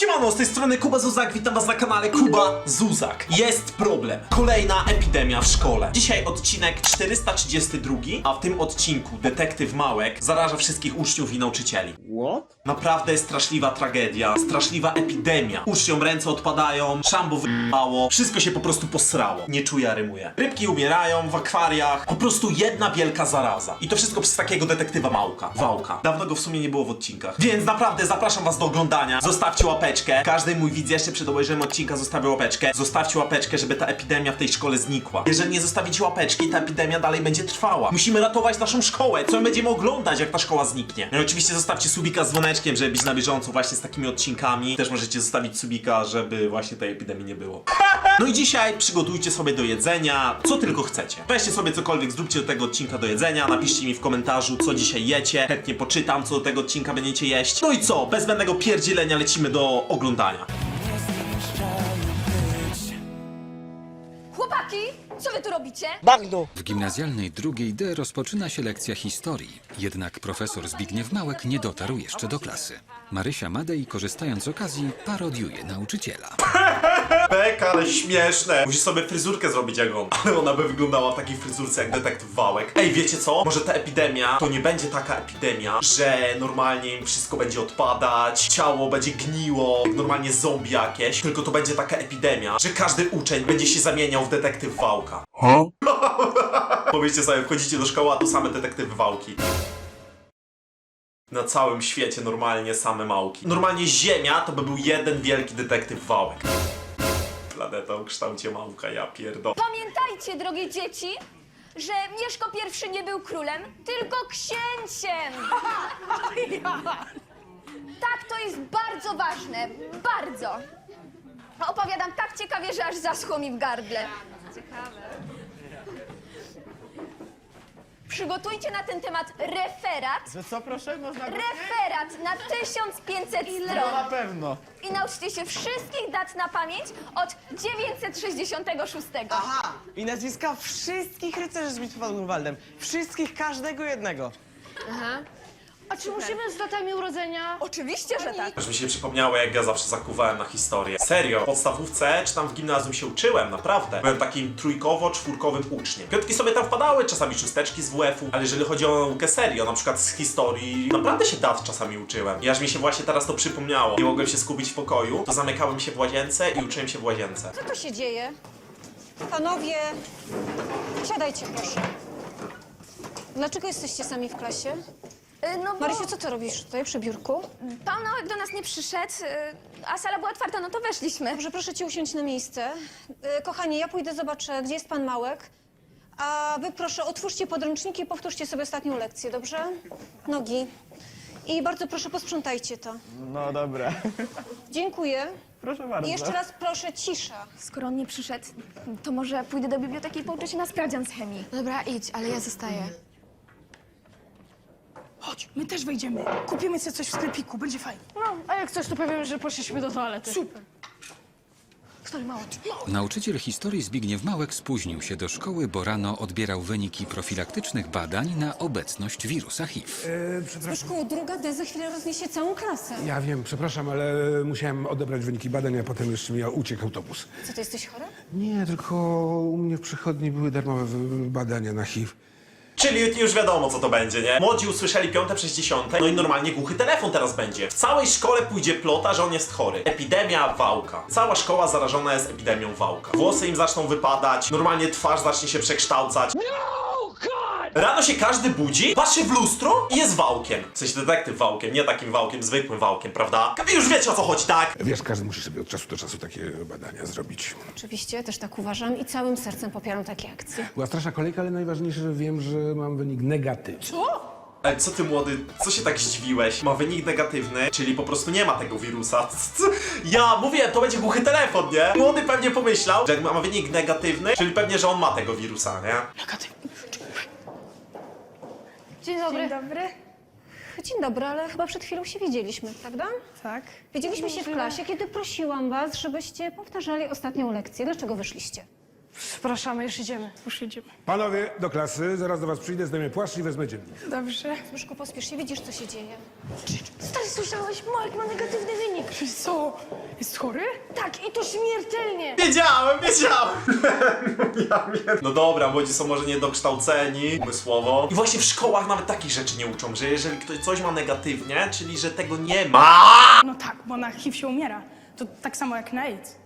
Siemano, z tej strony Kuba Zuzak, witam was na kanale Kuba Zuzak. Jest problem. Kolejna epidemia w szkole. Dzisiaj odcinek 432, a w tym odcinku detektyw Małek zaraża wszystkich uczniów i nauczycieli. What? Naprawdę straszliwa tragedia, straszliwa epidemia. Uczniom ręce odpadają, szambo wyjebało, wszystko się po prostu posrało. Nie czuję, a rymuję. Rybki umierają w akwariach, po prostu jedna wielka zaraza. I to wszystko przez takiego detektywa Małka, Wałka. Dawno go w sumie nie było w odcinkach. Więc naprawdę zapraszam was do oglądania. Zostawcie łapeczkę. Każdy mój widz jeszcze przed obejrzeniem odcinka zostawia łapeczkę. Zostawcie łapeczkę, żeby ta epidemia w tej szkole znikła. Jeżeli nie zostawicie łapeczki, ta epidemia dalej będzie trwała. Musimy ratować naszą szkołę. Co my będziemy oglądać, jak ta szkoła zniknie? No i oczywiście zostawcie subika z dzwoneczkiem, żeby być na bieżąco właśnie z takimi odcinkami. Też możecie zostawić subika, żeby właśnie tej epidemii nie było. No i dzisiaj przygotujcie sobie do jedzenia, co tylko chcecie. Weźcie sobie cokolwiek, zróbcie do tego odcinka do jedzenia, napiszcie mi w komentarzu, co dzisiaj jecie. Chętnie poczytam, co do tego odcinka będziecie jeść. No i co, bez zbędnego pierdzielenia lecimy do oglądania. Co wy tu robicie? Bagno! W gimnazjalnej drugiej D rozpoczyna się lekcja historii. Jednak profesor Zbigniew Małek nie dotarł jeszcze do klasy. Marysia Madej, korzystając z okazji, parodiuje nauczyciela. Beka, ale śmieszne. Musisz sobie fryzurkę zrobić jak on. Ale ona by wyglądała w takiej fryzurce jak detektyw Wałek. Ej, wiecie co? Może ta epidemia to nie będzie taka epidemia, że normalnie im wszystko będzie odpadać, ciało będzie gniło, jak normalnie zombie jakieś. Tylko to będzie taka epidemia, że każdy uczeń będzie się zamieniał w detektyw Wałka. Pomyślcie sobie, wchodzicie do szkoły, a tu same detektywy Wałki. Na całym świecie normalnie same małki. Normalnie Ziemia to by był jeden wielki detektyw Wałek. Planeta o kształcie małka, ja pierdolę. Pamiętajcie, drogie dzieci, że Mieszko I nie był królem, tylko księciem. Tak, to jest bardzo ważne, bardzo. Opowiadam tak ciekawie, że aż zaschło mi w gardle. Ciekawe. Przygotujcie na ten temat referat. Że co proszę? Można. Referat na 1500 No na stron. pewno. I nauczcie się wszystkich dat na pamięć od 966. Aha! I nazwiska wszystkich rycerzy z bitwy pod Grunwaldem. Wszystkich, każdego jednego. A czy musimy z datami urodzenia? Oczywiście, że tak. Aż mi się przypomniało, jak ja zawsze zakuwałem na historię. Serio, w podstawówce czy tam w gimnazjum się uczyłem, naprawdę. Byłem takim trójkowo-czwórkowym uczniem. Piątki sobie tam wpadały, czasami szósteczki z WF-u, ale jeżeli chodzi o naukę serio, na przykład z historii, naprawdę się dat czasami uczyłem. I aż mi się właśnie teraz to przypomniało. Nie mogłem się skupić w pokoju, to zamykałem się w łazience i uczyłem się w łazience. Co tu się dzieje? Panowie, siadajcie proszę. Dlaczego jesteście sami w klasie? Y, No bo Marysiu, co ty robisz tutaj przy biurku? pan Nołek do nas nie przyszedł, y, a sala była otwarta, no to weszliśmy. Dobrze, proszę cię usiąść na miejsce. E, Kochani, ja pójdę, zobaczę, gdzie jest pan Małek. A wy proszę, otwórzcie podręczniki i powtórzcie sobie ostatnią lekcję, dobrze? Nogi. I bardzo proszę, posprzątajcie to. No dobra. Dziękuję. Proszę bardzo. I jeszcze raz proszę, cisza. Skoro on nie przyszedł, to może pójdę do biblioteki i pouczę się na sprawdzian z chemii. Dobra, idź, ale ja zostaję. Chodź, my też wejdziemy. Kupimy sobie coś w sklepiku, będzie fajnie. No, a jak coś, to powiem, że poszliśmy do toalety. Super. Stary mało. Nauczyciel historii Zbigniew Małek spóźnił się do szkoły, bo rano odbierał wyniki profilaktycznych badań na obecność wirusa HIV. E, przepraszam. Zbyszku, druga D za chwilę rozniesie całą klasę. Ja wiem, przepraszam, ale musiałem odebrać wyniki badań, a potem jeszcze mi uciekł autobus. Co, ty jesteś chory? Nie, tylko u mnie w przychodni były darmowe w- badania na HIV. Czyli już wiadomo, co to będzie, nie? Młodzi usłyszeli piąte przez dziesiąte, no i normalnie głuchy telefon teraz będzie. W całej szkole pójdzie plota, że on jest chory. Epidemia wałka. Cała szkoła zarażona jest epidemią wałka. Włosy im zaczną wypadać, normalnie twarz zacznie się przekształcać. Rano się każdy budzi, patrzy w lustro i jest wałkiem. W sensie detektyw wałkiem, nie takim wałkiem, zwykłym wałkiem, prawda? Wy już wiecie o co chodzi, tak? Wiesz, każdy musi sobie od czasu do czasu takie badania zrobić. Oczywiście, też tak uważam i całym sercem popieram takie akcje. Była straszna kolejka, ale najważniejsze, że wiem, że mam wynik negatywny. Ale co ty młody, co się tak zdziwiłeś? Ma wynik negatywny, czyli po prostu nie ma tego wirusa. Ja mówię, to będzie głuchy telefon, nie? Młody pewnie pomyślał, że jak ma wynik negatywny, czyli pewnie, że on ma tego wirusa, nie? Dzień dobry. dobry. Dzień dobry, ale chyba przed chwilą się widzieliśmy, prawda? Tak. Widzieliśmy się w klasie, kiedy prosiłam was, żebyście powtarzali ostatnią lekcję. Dlaczego wyszliście? Przepraszamy, już idziemy. Już jedziemy. Panowie, do klasy, zaraz do was przyjdę, zdejmę płaszcz i wezmę dziennik. Dobrze. Zbyszku, pospiesz się, widzisz, co się dzieje. Stary, słyszałeś? Marek ma negatywny wynik. Co? Jest chory? Tak, i to śmiertelnie. Wiedziałem, wiedziałem! ja wiem. No dobra, młodzi są może niedokształceni umysłowo. I właśnie w szkołach nawet takich rzeczy nie uczą, że jeżeli ktoś coś ma negatywnie, czyli że tego nie ma, No tak, bo na HIV się umiera. To tak samo jak na AIDS.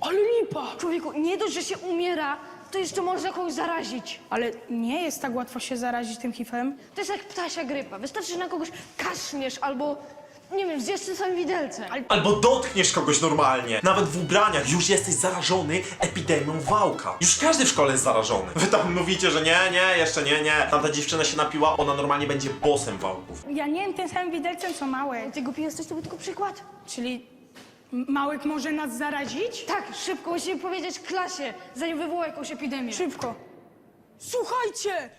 Ale lipa! Człowieku, nie dość, że się umiera, to jeszcze można kogoś zarazić. Ale nie jest tak łatwo się zarazić tym HIV-em. To jest jak ptasia grypa. Wystarczy, że na kogoś kaszniesz albo, nie wiem, zjesz tym samym widelce. Ale albo dotkniesz kogoś normalnie. Nawet w ubraniach już jesteś zarażony epidemią wałka. Już każdy w szkole jest zarażony. Wy tam mówicie, że nie, nie, jeszcze nie, nie. Tamta dziewczyna się napiła, ona normalnie będzie bossem wałków. Ja nie wiem tym samym widelcem, co Małek. ty głupi jesteś, to był tylko przykład. Czyli Małek może nas zarazić? Tak, szybko musimy powiedzieć klasie, zanim wywoła jakąś epidemię. Szybko. Słuchajcie!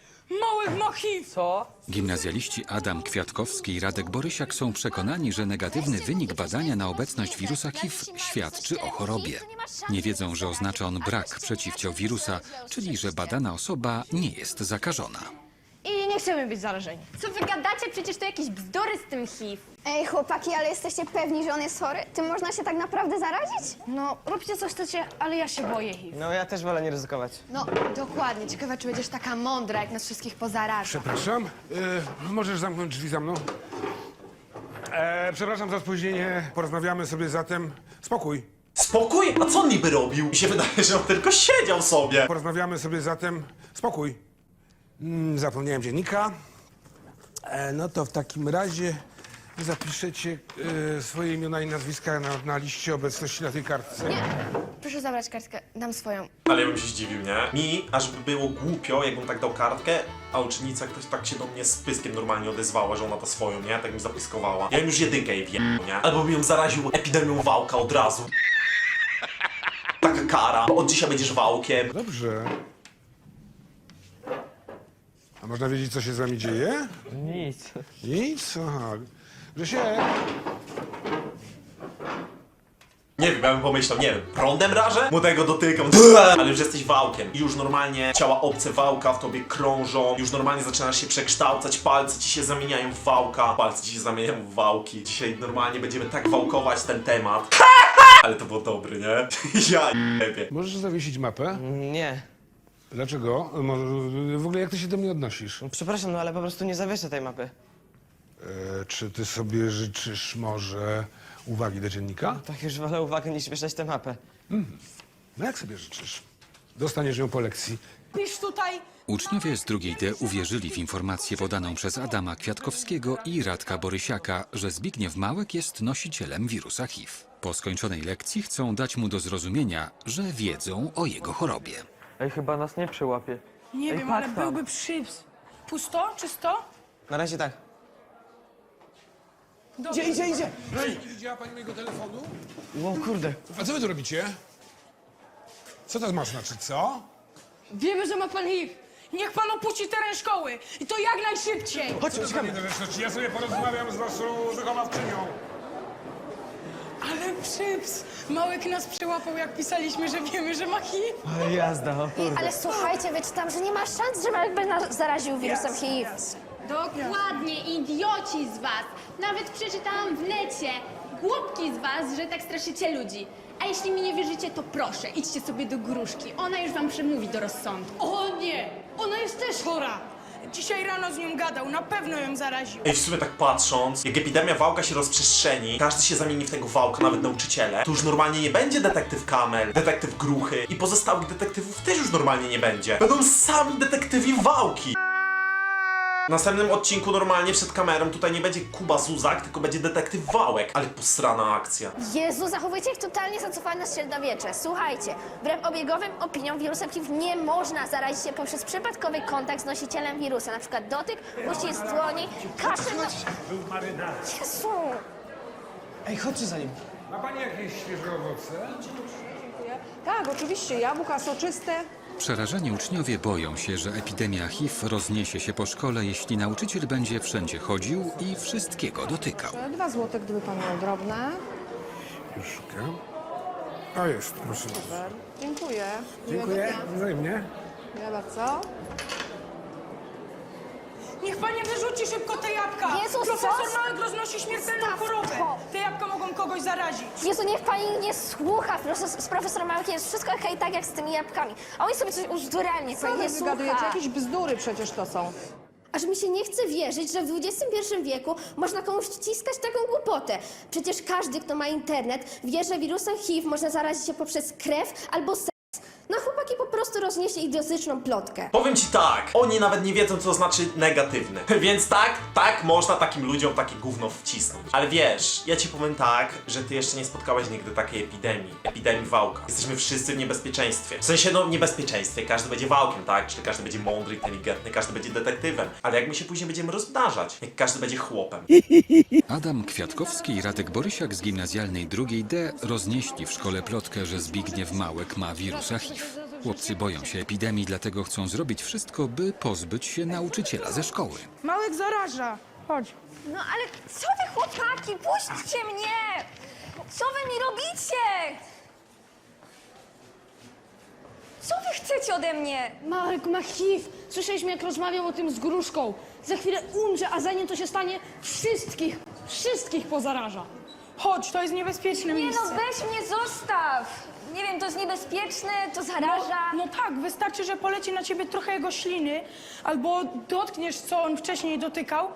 Małek ma HIV! Co? Gimnazjaliści Adam Kwiatkowski i Radek Borysiak są przekonani, że negatywny wynik badania na obecność wirusa HIV świadczy o chorobie. Nie wiedzą, że oznacza on brak przeciwciał wirusa, czyli że badana osoba nie jest zakażona. I nie chcemy być zarażeni. Co wy gadacie? Przecież to jakieś bzdury z tym HIV. Ej, chłopaki, ale jesteście pewni, że on jest chory? Tym można się tak naprawdę zarazić? No, róbcie co chcecie, ale ja się boję HIV. No ja też wolę nie ryzykować. No, dokładnie. Ciekawe, czy będziesz taka mądra, jak nas wszystkich pozaraża. Przepraszam, y, możesz zamknąć drzwi za mną? E, przepraszam za spóźnienie, porozmawiamy sobie zatem. Spokój. Spokój? A co on niby robił? Mi się wydaje, że on tylko siedział sobie. Porozmawiamy sobie zatem. Spokój. Mm, zapomniałem dziennika. E, no to w takim razie zapiszecie e, swoje imiona i nazwiska na, na liście obecności na tej kartce. Proszę zabrać kartkę, dam swoją. Ale ja bym się zdziwił, nie? Mi aż by było głupio, jakbym tak dał kartkę, a uczennica ktoś tak się do mnie z pyskiem normalnie odezwała, że ona to swoją, nie? Tak mi zapiskowała. Ja bym już jedynkę jej wjechał, nie? Albo bym ją zaraził epidemią wałka od razu. Taka kara. Od dzisiaj będziesz wałkiem. Dobrze. A można wiedzieć, co się z wami dzieje? Nic. Nic? Aha. Grzesiek, Nie wiem, ja bym pomyślał, nie wiem, prądem rażę? Młodego dotykam, ale już jesteś wałkiem. I już normalnie ciała obce wałka w tobie krążą, już normalnie zaczynasz się przekształcać, palce ci się zamieniają w wałka, palce ci się zamieniają w wałki. Dzisiaj normalnie będziemy tak wałkować ten temat. Ale to było dobry, nie? Ja jebie. możesz zawiesić mapę? Nie. Dlaczego? Może, w ogóle jak ty się do mnie odnosisz? No, Przepraszam, no ale po prostu nie zawieszę tej mapy. E, czy ty sobie życzysz może uwagi do dziennika? Tak już wolę uwagę niż wieszać tę mapę. No jak sobie życzysz? Dostaniesz ją po lekcji. Pisz tutaj! Uczniowie z drugiej D uwierzyli w informację podaną przez Adama Kwiatkowskiego i Radka Borysiaka, że Zbigniew Małek jest nosicielem wirusa HIV. Po skończonej lekcji chcą dać mu do zrozumienia, że wiedzą o jego chorobie. Ej, chyba nas nie przyłapie. Nie Ej, wiem, patrz ale tam. byłby przyps. Pusto? Czysto? Na razie tak. Dobrze. Idzie, idzie, idzie! Nie widziała pani mojego telefonu? O kurde. A co wy tu robicie? Co to ma znaczyć, co? Wiemy, że ma pan HIV. Niech pan opuści teren szkoły! I to jak najszybciej! Chodź, uciekamy. Ja sobie porozmawiam z waszą wychowawczynią. Przyps! Małek nas przełapał, jak pisaliśmy, że wiemy, że ma HIV. Ale jazda, o kurde. Ale słuchajcie, wyczytam, że nie ma szans, że Marek by nas zaraził wirusem HIV. Dokładnie, idioci z was. Nawet przeczytałam w necie. Głupki z was, że tak straszycie ludzi. A jeśli mi nie wierzycie, to proszę, idźcie sobie do gruszki. Ona już wam przemówi do rozsądku. O nie, ona jest też chora. Dzisiaj rano z nią gadał, na pewno ją zaraził. Ej, w sumie tak patrząc, jak epidemia wałka się rozprzestrzeni, każdy się zamieni w tego wałka, nawet nauczyciele, to już normalnie nie będzie detektyw Kamel, detektyw Gruchy i pozostałych detektywów też już normalnie nie będzie. Będą sami detektywi wałki. W następnym odcinku normalnie przed kamerą tutaj nie będzie Kuba Zuzak, tylko będzie detektyw Wałek, ale posrana akcja. Jezu, zachowujecie jak totalnie zacofane średniowiecze. Słuchajcie, wbrew obiegowym opiniom wirusem HIV nie można zarazić się poprzez przypadkowy kontakt z nosicielem wirusa, na przykład dotyk, uścisk dłoni, kaszel... Jezu! Ej, chodźcie za nim. Ma pani jakieś świeże owoce? Tak, oczywiście, jabłka soczyste. Przerażeni uczniowie boją się, że epidemia HIV rozniesie się po szkole, jeśli nauczyciel będzie wszędzie chodził i wszystkiego dotykał. Dwa złote, gdyby pan miał drobne. Już szukam. O jest, proszę bardzo. Dziękuję. Dziękuję, wzajemnie. Ja bardzo. Niech pani wyrzuci szybko te jabłka! Jezus, Profesor co? Małek roznosi śmiertelną Staw chorobę! to. Te jabłka mogą kogoś zarazić. Jezu, niech pani nie słucha. Profesor, z profesorem Małkiem jest wszystko okej, tak jak z tymi jabłkami. A oni sobie coś uzdurali, niech pani nie słucha. bzdury przecież to są. Aż mi się nie chce wierzyć, że w XXI wieku można komuś wciskać taką głupotę. Przecież każdy, kto ma internet, wie, że wirusem HIV można zarazić się poprzez krew albo seks. No chłopaki po prostu roznieśli idiotyczną plotkę. Powiem ci tak, oni nawet nie wiedzą, co znaczy negatywny. Więc tak, tak, można takim ludziom takie gówno wcisnąć. Ale wiesz, ja ci powiem tak, że ty jeszcze nie spotkałeś nigdy takiej epidemii. Epidemii wałka. Jesteśmy wszyscy w niebezpieczeństwie. W sensie, no, niebezpieczeństwie. Każdy będzie wałkiem, tak? Czyli każdy będzie mądry, inteligentny, każdy będzie detektywem. Ale jak my się później będziemy rozmnażać? Jak każdy będzie chłopem. Adam Kwiatkowski i Radek Borysiak z gimnazjalnej drugiej D roznieśli w szkole plotkę, że Zbigniew Małek ma wirusa HIV. Chłopcy boją się epidemii, dlatego chcą zrobić wszystko, by pozbyć się nauczyciela ze szkoły. Małek zaraża. Chodź. No ale co wy chłopaki, puśćcie mnie! Co wy mi robicie? Co wy chcecie ode mnie? Marek ma HIV. Słyszeliśmy, jak rozmawiał o tym z gruszką. Za chwilę umrze, a zanim to się stanie, wszystkich, wszystkich pozaraża. Chodź, to jest niebezpieczne Nie miejsce. no, weź mnie zostaw! Nie wiem, to jest niebezpieczne, to zaraża. No tak, wystarczy, że poleci na ciebie trochę jego śliny, albo dotkniesz, co on wcześniej dotykał.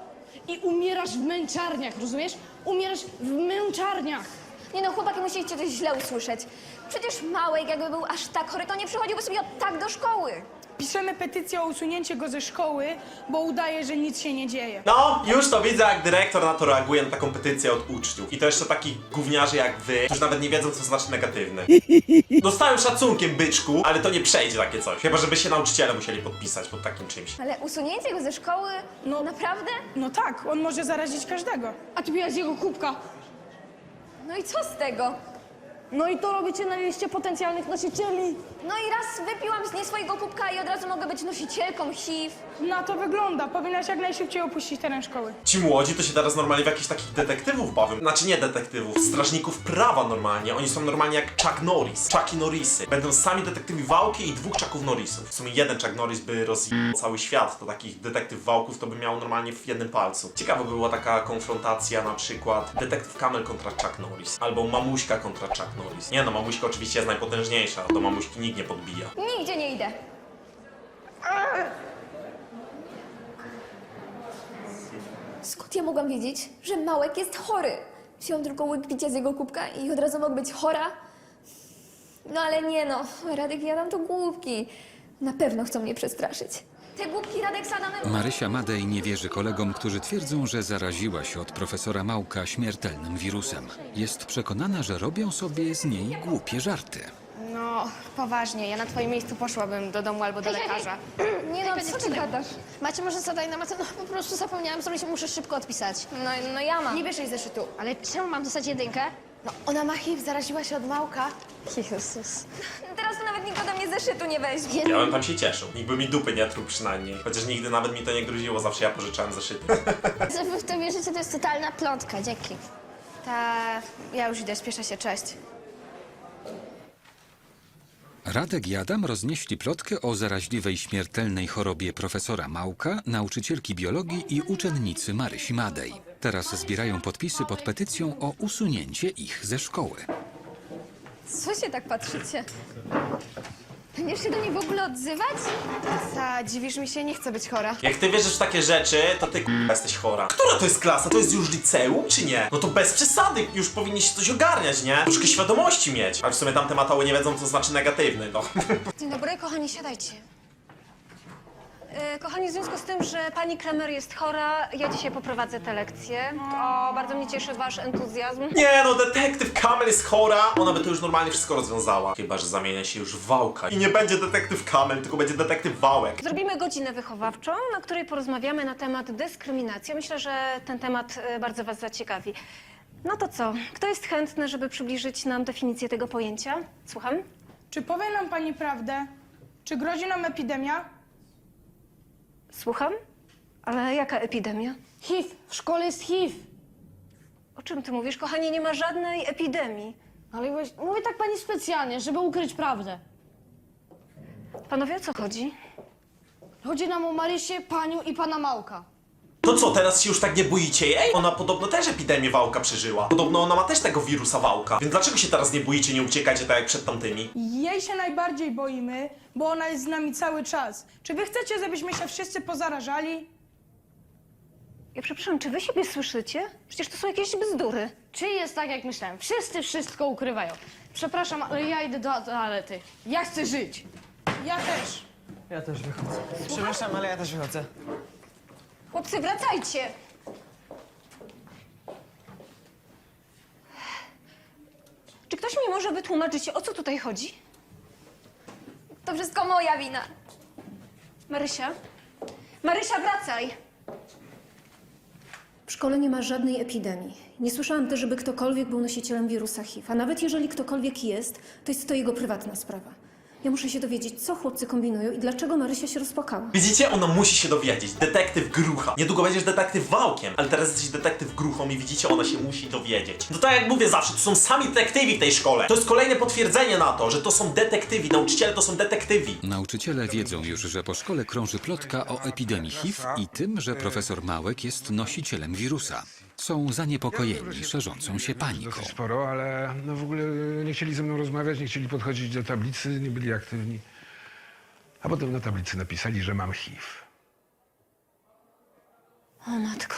I umierasz w męczarniach, rozumiesz? Umierasz w męczarniach. Nie no, chłopaki, musieliście coś źle usłyszeć. Przecież Małek, jakby był aż tak chory, to nie przychodziłby sobie od tak do szkoły. Piszemy petycję o usunięcie go ze szkoły, bo udaje, że nic się nie dzieje. No, już to widzę, jak dyrektor na to reaguje na taką petycję od uczniów. I to jeszcze takich gówniarzy jak wy, którzy nawet nie wiedzą, co znaczy negatywny. Dostałem szacunkiem, byczku, ale to nie przejdzie takie coś. Chyba, żeby się nauczyciele musieli podpisać pod takim czymś. Ale usunięcie go ze szkoły? No naprawdę? No tak, on może zarazić każdego. A ty miałeś jego kubka. No i co z tego? No i to robicie na liście potencjalnych nosicieli. No i raz wypiłam z nie swojego kubka i od razu mogę być nosicielką HIV. Na to wygląda. Powinnaś jak najszybciej opuścić teren szkoły. Ci młodzi to się teraz normalnie w jakichś takich detektywów bawią. Znaczy nie detektywów, strażników prawa normalnie. Oni są normalnie jak Chuck Norris, Chucky Norrisy. Będą sami detektywi Wałki i dwóch Chucków Norrisów. W sumie jeden Chuck Norris by rozjechał cały świat, to takich detektyw Wałków to by miał normalnie w jednym palcu. Ciekawa by była taka konfrontacja na przykład detektyw Kamel kontra Chuck Norris, albo mamuśka kontra Chuck Norris. Nie no, mamuśka oczywiście jest najpotężniejsza, do mamuśki nikt nie podbija. Nigdzie nie idę. Skąd ja mogłam wiedzieć, że Małek jest chory? Wziąłem tylko łyk picia z jego kubka i od razu mogę być chora? No ale nie no, Radek i Adam to głupki. Na pewno chcą mnie przestraszyć. Te głupki Radek z Adamem... Marysia Madej nie wierzy kolegom, którzy twierdzą, że zaraziła się od profesora Małka śmiertelnym wirusem. Jest przekonana, że robią sobie z niej głupie żarty. No, poważnie, ja na twoim miejscu poszłabym do domu albo do lekarza. Nie no, co ty gadasz? Macie może zadanie na matę? No po prostu zapomniałam zrobić, muszę szybko odpisać. No, no ja mam. Nie bierz jej zeszytu. Ale czemu mam dostać jedynkę? No, ona ma HIV, zaraziła się od Małka. Jezus. Nikt ode mnie zeszytu nie weźmie. Ja bym tam się cieszył. Nikt by mi dupy nie truł przynajmniej. Chociaż nigdy nawet mi to nie gruziło, zawsze ja pożyczałem zeszyty. Że wy w to wierzycie, to jest totalna plątka. Dzięki. Ta, ja już idę, spieszę się, cześć. Radek i Adam roznieśli plotkę o zaraźliwej śmiertelnej chorobie profesora Małka, nauczycielki biologii i uczennicy Marysi Madej. Teraz zbierają podpisy pod petycją o usunięcie ich ze szkoły. Co się tak patrzycie? Będziesz się do niej w ogóle odzywać? Ta, dziwisz mi się, nie chcę być chora. Jak ty wierzysz w takie rzeczy, to ty k***a jesteś chora. Która to jest klasa? To jest już liceum, czy nie? No to bez przesady, już powinniście coś ogarniać, nie? Troszkę świadomości mieć. Ale w sumie tamte matały nie wiedzą, co znaczy negatywny, no. Dzień dobry, kochani, siadajcie. E, Kochani, w związku z tym, że pani Kramer jest chora, ja dzisiaj poprowadzę te lekcje. O, bardzo mnie cieszy wasz entuzjazm. Nie no, detektyw Kamel jest chora. Ona by to już normalnie wszystko rozwiązała. Chyba, że zamienia się już w Wałka. I nie będzie detektyw Kamel, tylko będzie detektyw Wałek. Zrobimy godzinę wychowawczą, na której porozmawiamy na temat dyskryminacji. Myślę, że ten temat e, bardzo was zaciekawi. No to co? Kto jest chętny, żeby przybliżyć nam definicję tego pojęcia? Słucham? Czy powie nam pani prawdę? Czy grozi nam epidemia? Słucham? Ale jaka epidemia? HIV, w szkole jest HIV. O czym ty mówisz? Kochanie, nie ma żadnej epidemii. Ale weź- mówię tak pani specjalnie, żeby ukryć prawdę. Panowie, o co chodzi? Chodzi nam o Marysię, panią i pana Małka. To co, teraz się już tak nie boicie jej? Ona podobno też epidemię wałka przeżyła. Podobno ona ma też tego wirusa wałka. Więc dlaczego się teraz nie boicie, nie uciekacie tak jak przed tamtymi? Jej się najbardziej boimy, bo ona jest z nami cały czas. Czy wy chcecie, żebyśmy się wszyscy pozarażali? Ja przepraszam, czy wy siebie słyszycie? Przecież to są jakieś bzdury. Czy jest tak, jak myślałem? Wszyscy wszystko ukrywają. Przepraszam, ale ja idę do toalety. Ja chcę żyć. Ja też. Ja też wychodzę. Przepraszam, ale ja też wychodzę. Chłopcy, wracajcie! Czy ktoś mi może wytłumaczyć, o co tutaj chodzi? To wszystko moja wina. Marysia? Marysia, wracaj! W szkole nie ma żadnej epidemii. Nie słyszałam też, żeby ktokolwiek był nosicielem wirusa HIV. A nawet jeżeli ktokolwiek jest, to jest to jego prywatna sprawa. Ja muszę się dowiedzieć, co chłopcy kombinują i dlaczego Marysia się rozpłakała. Widzicie? Ona musi się dowiedzieć. Detektyw Grucha. Niedługo będziesz detektyw Wałkiem, ale teraz jesteś detektyw Gruchą i widzicie, ona się musi dowiedzieć. No tak jak mówię zawsze, to są sami detektywi w tej szkole. To jest kolejne potwierdzenie na to, że to są detektywi. Nauczyciele to są detektywi. Nauczyciele wiedzą już, że po szkole krąży plotka o epidemii HIV i tym, że profesor Małek jest nosicielem wirusa. Są zaniepokojeni szerzącą się paniką. Dosyć sporo, ale no w ogóle nie chcieli ze mną rozmawiać, nie chcieli podchodzić do tablicy, nie byli aktywni. A potem na tablicy napisali, że mam HIV. O matko.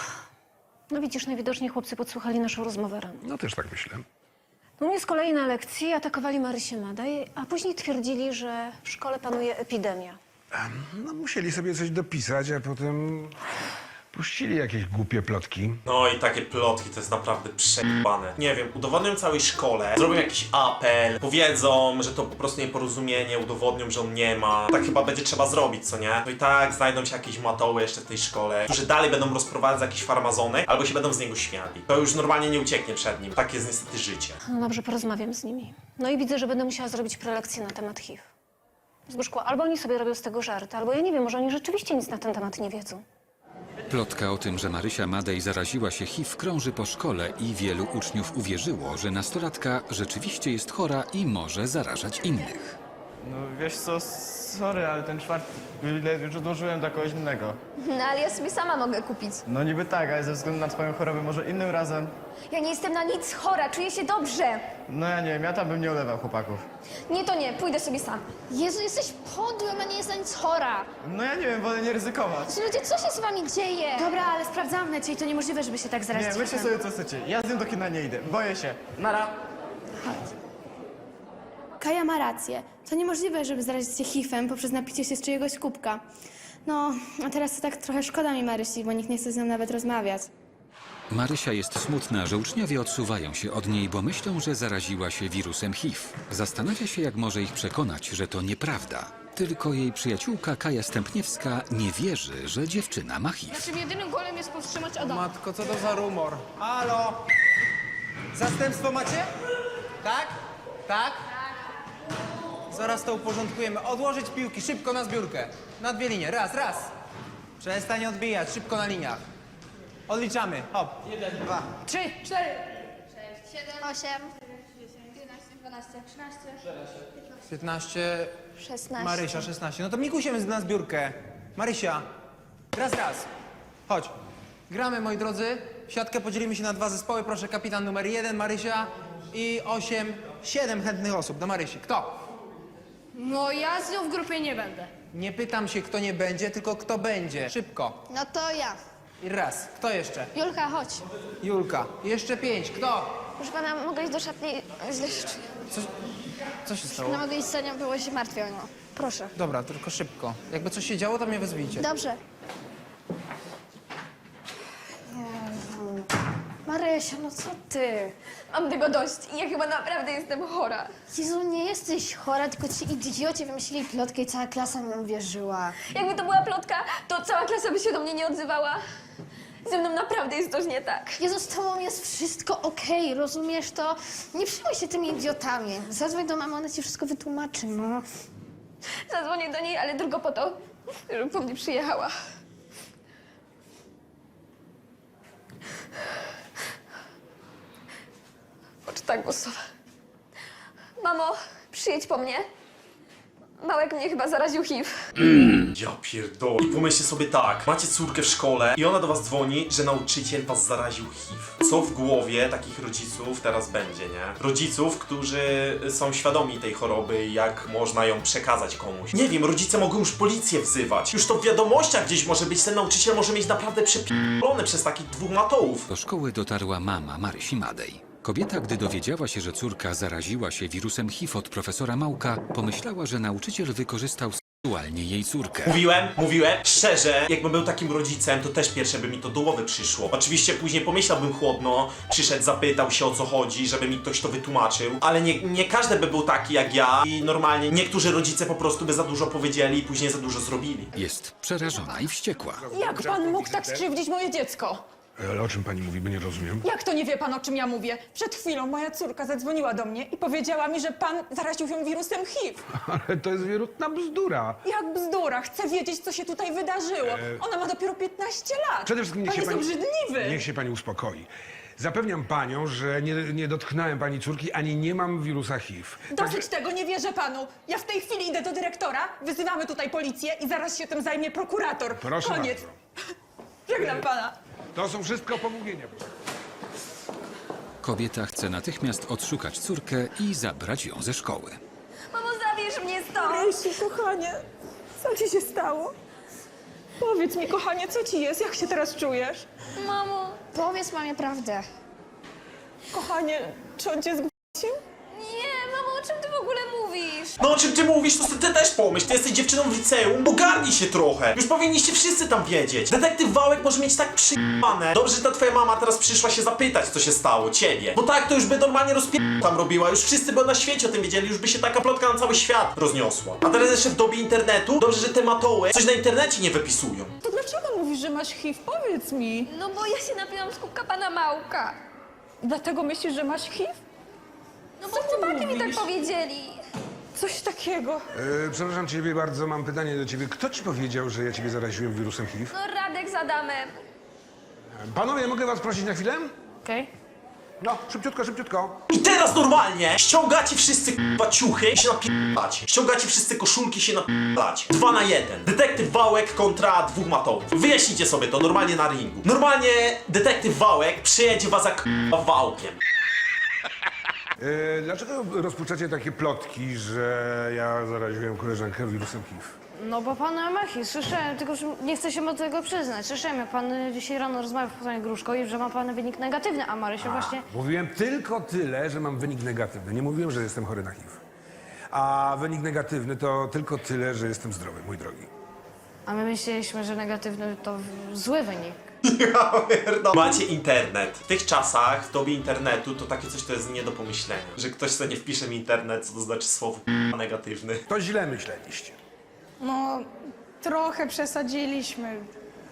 No widzisz, najwidoczniej chłopcy podsłuchali naszą rozmowę rano. No też tak myślę. No mnie z kolei na lekcji atakowali Marysię Madej, a później twierdzili, że w szkole panuje epidemia. No musieli sobie coś dopisać, a potem puścili jakieś głupie plotki. No i takie plotki to jest naprawdę przejebane. Nie wiem, udowodnią całej szkole, zrobią jakiś apel, powiedzą, że to po prostu nieporozumienie, udowodnią, że on nie ma. Tak chyba będzie trzeba zrobić, co nie? No i tak znajdą się jakieś matoły jeszcze w tej szkole, którzy dalej będą rozprowadzać jakieś farmazony, albo się będą z niego śmiali. To już normalnie nie ucieknie przed nim. Tak jest niestety życie. No dobrze, porozmawiam z nimi. No i widzę, że będę musiała zrobić prelekcję na temat HIV. Zbyszku, albo oni sobie robią z tego żarty, albo ja nie wiem, może oni rzeczywiście nic na ten temat nie wiedzą. Plotka o tym, że Marysia Madej zaraziła się HIV krąży po szkole i wielu uczniów uwierzyło, że nastolatka rzeczywiście jest chora i może zarażać innych. No wiesz co, sorry, ale ten czwarty bilet już odłożyłem dla kogoś innego. No ale ja sobie sama mogę kupić. No niby tak, ale ze względu na twoją chorobę może innym razem. Ja nie jestem na nic chora, czuję się dobrze. No ja nie wiem, ja tam bym nie olewał chłopaków. Nie, to nie, pójdę sobie sam. Jezu, jesteś podłym, a nie jest na nic chora. No ja nie wiem, wolę nie ryzykować. Ludzie, co się z wami dzieje? Dobra, ale sprawdzałam w necie i to niemożliwe, żeby się tak zarazić. Nie, myślcie sobie co chcecie. Ja z nim do kina nie idę, boję się. Nara. Kaja ma rację. To niemożliwe, żeby zarazić się HIV-em poprzez napicie się z czyjegoś kubka. No, a teraz to tak trochę szkoda mi Marysi, bo nikt nie chce z nią nawet rozmawiać. Marysia jest smutna, że uczniowie odsuwają się od niej, bo myślą, że zaraziła się wirusem HIV. Zastanawia się, jak może ich przekonać, że to nieprawda. Tylko jej przyjaciółka Kaja Stępniewska nie wierzy, że dziewczyna ma HIV. Naszym jedynym golem jest powstrzymać Adama. Matko, co to za rumor? Halo? Zastępstwo macie? Tak? Tak? Zaraz to uporządkujemy. Odłożyć piłki, szybko na zbiórkę. Na dwie linie, raz, raz. Przestań odbijać, szybko na liniach. Odliczamy, hop. Jeden, dwa. Trzy, cztery. 8, 15, 16. Marysia 16. No to Mikusiem na zbiórkę. Marysia, raz, raz. Chodź. Gramy, moi drodzy. Siatkę podzielimy się na dwa zespoły. Proszę, kapitan numer jeden, Marysia i osiem, siedem chętnych osób do Marysi. Kto? No ja z nią w grupie nie będę. Nie pytam się, kto nie będzie, tylko kto będzie. Szybko. No to ja. I raz. Kto jeszcze? Julka, chodź. Julka. Jeszcze pięć. Kto? Proszę pana, mogę iść do szatni? Źle się czuję. Co, co się stało? No mogę iść za nią, było się martwię o nią. Proszę. Dobra, tylko szybko. Jakby coś się działo, to mnie wezwijcie. Dobrze. Marysia, no co ty? Mam tego dość i ja chyba naprawdę jestem chora. Jezu, nie jesteś chora, tylko ci idioci wymyślili plotkę i cała klasa mi uwierzyła. Jakby to była plotka, to cała klasa by się do mnie nie odzywała. Ze mną naprawdę jest coś nie tak. Jezu, z tobą jest wszystko okej, rozumiesz to? Nie przejmuj się tymi idiotami. Zadzwoń do mamy, ona ci wszystko wytłumaczy, no. Zadzwonię do niej, ale tylko po to, żeby po mnie przyjechała. Poczta głosowa. Mamo, przyjedź po mnie. Małek mnie chyba zaraził HIV. Ja pierdolę. I pomyślcie sobie tak, macie córkę w szkole i ona do was dzwoni, że nauczyciel was zaraził HIV. Co w głowie takich rodziców teraz będzie, nie? Rodziców, którzy są świadomi tej choroby i jak można ją przekazać komuś. Nie wiem, rodzice mogą już policję wzywać. Już to w wiadomościach gdzieś może być, ten nauczyciel może mieć naprawdę przepierdolone przez takich dwóch matołów. Do szkoły dotarła mama Marysi Madej. Kobieta, gdy dowiedziała się, że córka zaraziła się wirusem HIV od profesora Małka, pomyślała, że nauczyciel wykorzystał seksualnie jej córkę. Mówiłem, mówiłem, szczerze, jakbym był takim rodzicem, to też pierwsze by mi to do głowy przyszło. Oczywiście później pomyślałbym chłodno, przyszedł, zapytał się o co chodzi, żeby mi ktoś to wytłumaczył, ale nie, nie każdy by był taki jak ja i normalnie niektórzy rodzice po prostu by za dużo powiedzieli i później za dużo zrobili. Jest przerażona i wściekła. Jak pan mógł tak skrzywdzić moje dziecko? Ale o czym pani mówi, bo nie rozumiem. Jak to nie wie pan, o czym ja mówię? Przed chwilą moja córka zadzwoniła do mnie i powiedziała mi, że pan zaraził ją wirusem HIV. Ale to jest wierutna bzdura. Jak bzdura, chcę wiedzieć, co się tutaj wydarzyło. Ona ma dopiero 15 lat. Przede wszystkim niech pan się jest pani... obrzydliwy. Niech się pani uspokoi. Zapewniam panią, że nie, nie dotknąłem pani córki, ani nie mam wirusa HIV. Dosyć tego, nie wierzę panu. Ja w tej chwili idę do dyrektora, wyzywamy tutaj policję i zaraz się tym zajmie prokurator. Proszę Koniec. bardzo. Żegnam pana. To są wszystko pomówienia. Kobieta chce natychmiast odszukać córkę i zabrać ją ze szkoły. Mamo, zabierz mnie stąd! Rysiu, kochanie, co ci się stało? Powiedz mi, kochanie, co ci jest? Jak się teraz czujesz? Mamo, powiedz mamie prawdę. Kochanie, czy on cię zgwałcił? O czym ty w ogóle mówisz? No o czym ty mówisz, to ty, ty też pomyśl, ty jesteś dziewczyną w liceum, ogarnij się trochę. Już powinniście wszyscy tam wiedzieć. Detektyw Wałek może mieć tak przyjebane. Dobrze, że ta twoja mama teraz przyszła się zapytać, co się stało, ciebie. Bo tak to już by normalnie rozpier... tam robiła, już wszyscy by na świecie o tym wiedzieli, już by się taka plotka na cały świat rozniosła. A teraz jeszcze w dobie internetu, dobrze, że te matoły coś na internecie nie wypisują. To dlaczego mówisz, że masz HIV? Powiedz mi. No bo ja się napiłam z kubka pana Małka. Dlatego myślisz, że masz HIV? No bo chłopaki mi tak powiedzieli. Coś takiego. E, przepraszam ciebie bardzo, mam pytanie do ciebie. Kto ci powiedział, że ja ciebie zaraziłem wirusem HIV? No Radek z Adamem. Panowie, mogę was prosić na chwilę? Okej. No, szybciutko, szybciutko. I teraz normalnie ściągacie wszyscy k***a ciuchy i się napierdalacie. Ściągacie wszyscy koszulki i się napierdalacie. Dwa na jeden. Detektyw Wałek kontra dwóch matołów. Wyjaśnijcie sobie to normalnie na ringu. Normalnie detektyw Wałek przyjedzie was za k***a wałkiem. E, dlaczego rozpuszczacie takie plotki, że ja zaraziłem koleżankę wirusem HIV? No bo pan ma HIV, słyszałem, tylko że nie chcę się do tego przyznać. Słyszałem, jak pan dzisiaj rano rozmawiał w panie Gruszko i że ma pan wynik negatywny, a Marysia właśnie... Mówiłem tylko tyle, że mam wynik negatywny. Nie mówiłem, że jestem chory na HIV. A wynik negatywny to tylko tyle, że jestem zdrowy, mój drogi. A my myśleliśmy, że negatywny to w- zły wynik. Ja pierdolę. Macie internet. W tych czasach, w dobie internetu, to takie coś to jest nie do pomyślenia. Że ktoś sobie nie wpisze w internet, co to znaczy słowo k***a negatywny. To źle myśleliście. No, trochę przesadziliśmy.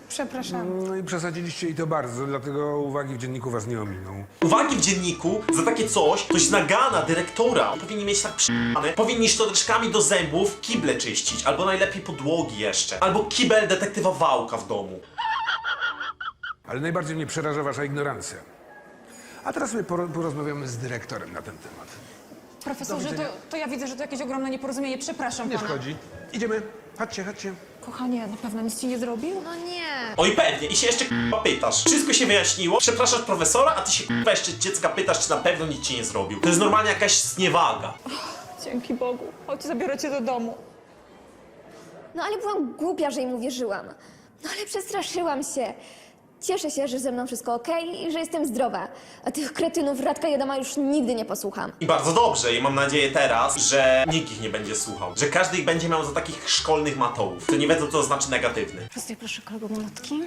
Przepraszam. No i przesadziliście i to bardzo, dlatego uwagi w dzienniku was nie ominą. Uwagi w dzienniku za takie coś, to jest nagana dyrektora. Powinni mieć tak przyjane. Powinni szczoteczkami do zębów kible czyścić, albo najlepiej podłogi jeszcze. Albo kibel detektywa Wałka w domu. Ale najbardziej mnie przeraża wasza ignorancja. A teraz sobie poro- porozmawiamy z dyrektorem na ten temat. Profesorze, to, to ja widzę, że to jakieś ogromne nieporozumienie. Przepraszam Nie pana. szkodzi. Idziemy. Chodźcie, chodźcie. Kochanie, na pewno nic ci nie zrobił? No nie. Oj pewnie, i się jeszcze k***a pytasz. Wszystko się wyjaśniło, przepraszasz profesora, a ty się k***a jeszcze dziecka pytasz, czy na pewno nic ci nie zrobił. To jest normalnie jakaś zniewaga. Dzięki Bogu. Chodź, zabiorę cię do domu. No ale byłam głupia, że im uwierzyłam. No ale przestraszyłam się. Cieszę się, że ze mną wszystko okej i że jestem zdrowa. A tych kretynów Radka i Adama już nigdy nie posłucham. I bardzo dobrze, i mam nadzieję teraz, że nikt ich nie będzie słuchał. Że każdy ich będzie miał za takich szkolnych matołów, co nie wiedzą, co to znaczy negatywny. Prostuj proszę kolego malutki.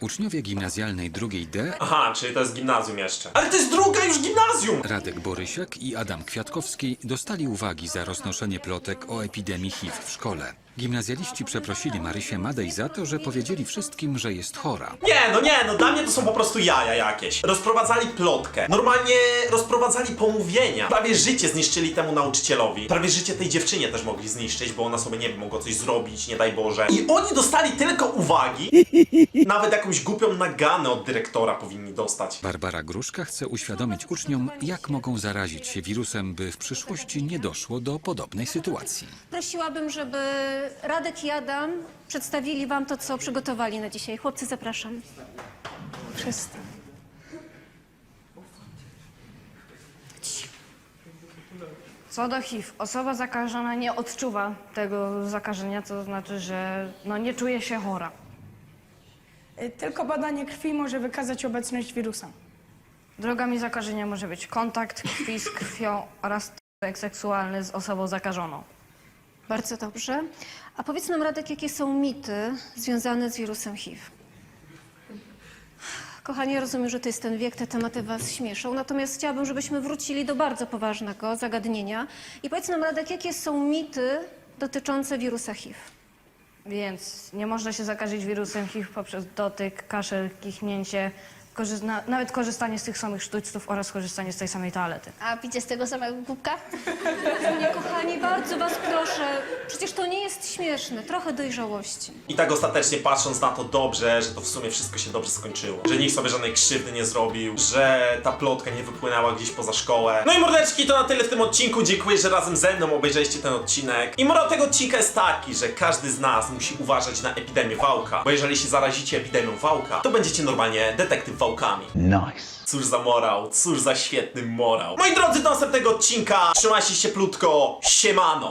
Uczniowie gimnazjalnej drugiej D, Aha, czyli to jest gimnazjum jeszcze. Ale to jest druga już gimnazjum! Radek Borysiak i Adam Kwiatkowski dostali uwagi za roznoszenie plotek o epidemii HIV w szkole. Gimnazjaliści przeprosili Marysię Madej za to, że powiedzieli wszystkim, że jest chora. Nie, no nie, no dla mnie to są po prostu jaja jakieś. Rozprowadzali plotkę. Normalnie rozprowadzali pomówienia. Prawie życie zniszczyli temu nauczycielowi. Prawie życie tej dziewczynie też mogli zniszczyć, bo ona sobie, nie wiem, mogła coś zrobić, nie daj Boże. I oni dostali tylko uwagi. Nawet jakąś głupią naganę od dyrektora powinni dostać. Barbara Gruszka chce uświadomić uczniom, jak mogą zarazić się wirusem, by w przyszłości nie doszło do podobnej sytuacji. Prosiłabym, żeby Radek i Adam przedstawili wam to, co przygotowali na dzisiaj. Chłopcy, zapraszam. Przestań. Co do HIV, osoba zakażona nie odczuwa tego zakażenia, to znaczy, że no, nie czuje się chora. Y, Tylko badanie krwi może wykazać obecność wirusa. Drogami zakażenia może być kontakt krwi z krwią oraz stosunek seksualny z osobą zakażoną. Bardzo dobrze. A powiedz nam, Radek, jakie są mity związane z wirusem HIV? Kochani, ja rozumiem, że to jest ten wiek, te tematy was śmieszą, natomiast chciałabym, żebyśmy wrócili do bardzo poważnego zagadnienia. I powiedz nam, Radek, jakie są mity dotyczące wirusa HIV? Więc nie można się zakazić wirusem HIV poprzez dotyk, kaszel, kichnięcie, korzyst- na, nawet korzystanie z tych samych sztućców oraz korzystanie z tej samej toalety. A picie z tego samego kubka? Nie, kochani, bardzo was proszę, przecież to nie jest śmieszne, trochę dojrzałości. I tak ostatecznie patrząc na to dobrze, że to w sumie wszystko się dobrze skończyło. Że nikt sobie żadnej krzywdy nie zrobił, że ta plotka nie wypłynęła gdzieś poza szkołę. No i mordeczki, to na tyle w tym odcinku. Dziękuję, że razem ze mną obejrzeliście ten odcinek. I morał tego odcinka jest taki, że każdy z nas musi uważać na epidemię wałka. Bo jeżeli się zarazicie epidemią wałka, to będziecie normalnie detektyw wałkami. Nice. Cóż za morał, cóż za świetny morał. Moi drodzy, do następnego odcinka. Trzymajcie się plutko. Siemano.